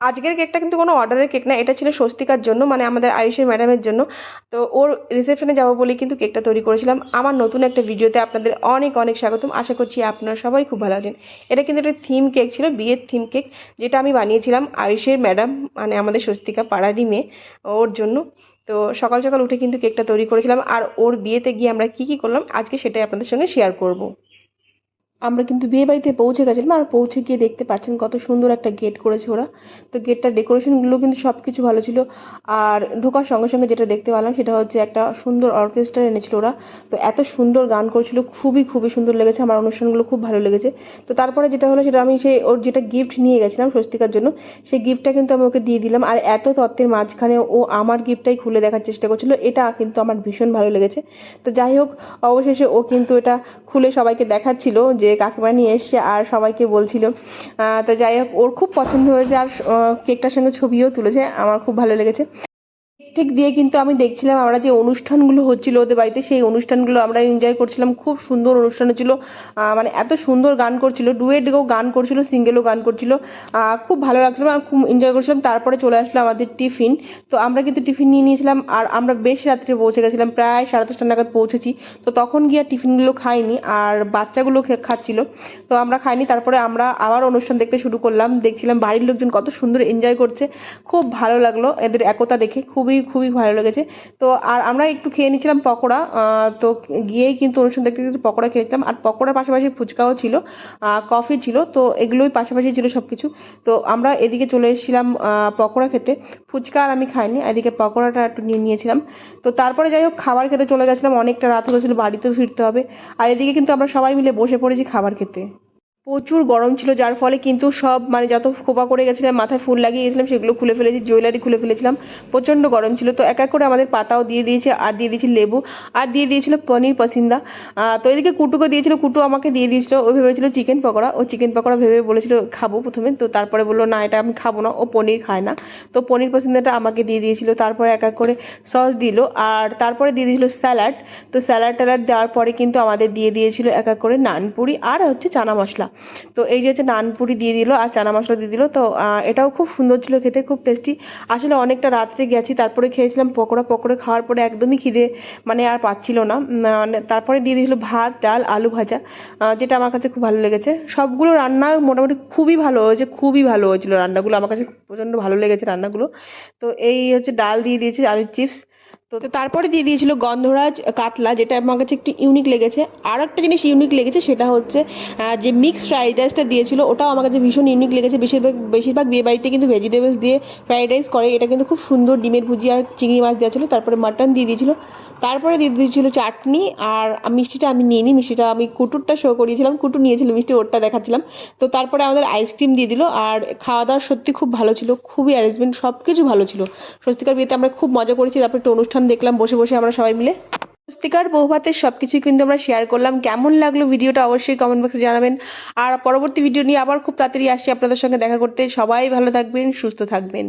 আজকের কেকটা কিন্তু কোনো অর্ডারের কেক না, এটা ছিল স্বস্তিকার জন্য মানে আমাদের আয়ুষের ম্যাডামের জন্য। তো ওর রিসেপশনে যাব বলেই কিন্তু কেকটা তৈরি করেছিলাম। আমার নতুন একটা ভিডিওতে আপনাদের অনেক অনেক স্বাগতম। আশা করছি আপনারা সবাই খুব ভালো আছেন। এটা কিন্তু একটা থিম কেক ছিল, বিয়ের থিম কেক যেটা আমি বানিয়েছিলাম আয়ুষের ম্যাডাম মানে আমাদের স্বস্তিকা পাড়ারই মেয়ে, ওর জন্য। তো সকাল সকাল উঠে কিন্তু কেকটা তৈরি করেছিলাম। আর ওর বিয়েতে গিয়ে আমরা কী কী করলাম, আজকে সেটাই আপনাদের সঙ্গে শেয়ার করব। আমরা কিন্তু বিয়ে বাড়িতে পৌঁছে গেছিলাম আর পৌঁছে গিয়ে দেখতে পাচ্ছেন কত সুন্দর একটা গেট করেছে ওরা। তো গেটটার ডেকোরেশনগুলো কিন্তু সব কিছু ভালো ছিল। আর ঢোকার সঙ্গে সঙ্গে যেটা দেখতে পেলাম সেটা হচ্ছে একটা সুন্দর অর্কেস্ট্রা এনেছিল ওরা। তো এত সুন্দর গান করছিল, খুবই খুবই সুন্দর লেগেছে। আমার অনুষ্ঠানগুলো খুব ভালো লেগেছে। তো তারপরে যেটা হলো সেটা আমি সেই ওর যেটা গিফট নিয়ে গেছিলাম স্বস্তিকার জন্য সেই গিফটটা কিন্তু আমি ওকে দিয়ে দিলাম। আর এত তত্ত্বের মাঝখানে ও আমার গিফটটাই খুলে দেখার চেষ্টা করছিল, এটা কিন্তু আমার ভীষণ ভালো লেগেছে। তো যাই হোক, অবশেষে ও কিন্তু এটা খুলে সবাইকে দেখাচ্ছিল যে কাকিমা নিয়ে এসছে আর সবাইকে বলছিল। তো যাই হোক, ওর খুব পছন্দ হয়েছে আর কেকটার সঙ্গে ছবিও তুলেছে। আমার খুব ভালো লেগেছে। ঠিক দিয়ে কিন্তু আমি দেখছিলাম আমরা যে অনুষ্ঠানগুলো হচ্ছিল ওদের বাড়িতে, সেই অনুষ্ঠানগুলো আমরা এনজয় করছিলাম। খুব সুন্দর অনুষ্ঠান ছিল মানে এত সুন্দর গান করছিল। ডুয়েটও গান করছিল সিঙ্গেলও গান করছিল। খুব ভালো লাগছিল আর খুব এনজয় করছিলাম। তারপরে চলে আসলো আমাদের টিফিন তো আমরা কিন্তু টিফিন নিয়ে নিয়েছিলাম আর আমরা বেশ রাত্রে পৌঁছে গেছিলাম, প্রায় সাড়ে দশটা নাগাদ পৌঁছেছি। তো তখন গিয়ে টিফিনগুলো খাইনি, আর বাচ্চাগুলো খাচ্ছিল। তো আমরা খাইনি, তারপরে আমরা আবার অনুষ্ঠান দেখতে শুরু করলাম। দেখছিলাম বাড়ির লোকজন কত সুন্দর এনজয় করছে। খুব ভালো লাগল এদের একতা দেখে। খুবই খুবই ভালো লেগেছে। তো আর আমরা একটু খেয়ে নিয়েছিলাম পকোড়া তো গিয়েই কিন্তু অনুষ্ঠান দেখতে দেখতে পকোড়া খেয়েছিলাম আর পকোড়ার পাশাপাশি ফুচকাও ছিল কফি ছিল, তো এগুলোই পাশাপাশি ছিল সব কিছু তো আমরা এদিকে চলে এসেছিলাম পকোড়া খেতে। ফুচকা আর আমি খাইনি, এদিকে পকোড়াটা একটু নিয়ে নিয়েছিলাম। তো তারপরে যাই হোক, খাবার খেতে চলে গেছিলাম। অনেকটা রাত হয়ে গেছিল বাড়িতেও ফিরতে হবে। আর এদিকে কিন্তু আমরা সবাই মিলে বসে পড়েছি খাবার খেতে। প্রচুর গরম ছিল, যার ফলে কিন্তু সব মানে যত খোপা করে গেছিলাম, মাথায় ফুল লাগিয়ে গেছিলাম, সেগুলো খুলে ফেলেছি, জুয়েলারি খুলে ফেলেছিলাম, প্রচণ্ড গরম ছিল। তো এক এক করে আমাদের পাতাও দিয়ে দিয়েছে, আর দিয়ে দিয়েছি লেবু, আর দিয়ে দিয়েছিল পনির পসিন্দা। তো এদিকে কুটুকে দিয়েছিল, কুটু আমাকে দিয়ে দিয়েছিল, ও ভেবেছিল চিকেন পকোড়া, ও চিকেন পকোড়া ভেবে বলেছিল, খাব প্রথমে। তো তারপরে বলল, না, এটা আমি খাব না। ও পনির খায় না। তো পনির পসিন্দাটা আমাকে দিয়ে দিয়েছিল, তারপরে এক এক করে সস দিল, আর তারপরে দিয়ে দিয়েছিল স্যালাড। তো স্যালাড ট্যালাড দেওয়ার পরে কিন্তু আমাদের দিয়ে দিয়েছিল এক এক করে নানপুরি, আর হচ্ছে চানা মশলা। তো এই যে হচ্ছে নানপুরি দিয়ে দিল আর চানা মশলা দিয়ে দিল, তো এটাও খুব সুন্দর ছিল খেতে, খুব টেস্টি আসলে অনেকটা রাত্রে গেছি, তারপরে খেয়েছিলাম পকোড়া পকোড়া খাওয়ার পরে একদমই খিদে মানে আর পাচ্ছিল না। মানে তারপরে দিয়ে দিয়েছিল ভাত, ডাল, আলু ভাজা যেটা আমার কাছে খুব ভালো লেগেছে। সবগুলো রান্না মোটামুটি খুবই ভালো হয়েছে, খুবই ভালো হয়েছিল রান্নাগুলো। আমার কাছে প্রচণ্ড ভালো লেগেছে রান্নাগুলো। তো এই হচ্ছে ডাল দিয়ে দিয়েছে আলুর চিপস তো তারপরে দিয়ে দিয়েছিল গন্ধরাজ কাতলা, যেটা আমার কাছে একটু ইউনিক লেগেছে। আর একটা জিনিস ইউনিক লেগেছে, সেটা হচ্ছে যে মিক্সড ফ্রাইড রাইসটা দিয়েছিল, ওটাও আমার কাছে ভীষণ ইউনিক লেগেছে। বেশিরভাগ বেশিরভাগ বিয়ে বাড়িতে কিন্তু ভেজিটেবলস দিয়ে ফ্রাইড রাইস করে, এটা কিন্তু খুব সুন্দর ডিমের ভুজিয়া চিংড়ি মাছ দেওয়া ছিল। তারপরে মাটন দিয়ে দিয়েছিল। তারপরে দিয়ে দিয়েছিল চাটনি, আর মিষ্টিটা আমি নিইনি, মিষ্টিটা আমি কুটুরটা শো করিয়েছিলাম কুটু নিয়েছিল, মিষ্টি ওরটা দেখাচ্ছিলাম। তো তারপরে আমাদের আইসক্রিম দিয়ে দিল, আর খাওয়া দাওয়া সত্যি খুব ভালো ছিল, খুবই অ্যারেঞ্জমেন্ট সব কিছু ভালো ছিল। স্বস্তিকার বিয়েতে আমরা খুব মজা করেছি, তারপরে একটা অনুষ্ঠান দেখলাম বসে বসে আমরা সবাই মিলে। স্বস্তিকার বৌভাতের সব কিছুই কিন্তু আমরা শেয়ার করলাম। কেমন লাগল ভিডিওটা অবশ্যই কমেন্ট বক্সে জানাবেন। আর পরবর্তী ভিডিও নিয়ে আবার খুব তাড়াতাড়ি আসছি আপনাদের সঙ্গে দেখা করতে। সবাই ভালো থাকবেন, সুস্থ থাকবেন।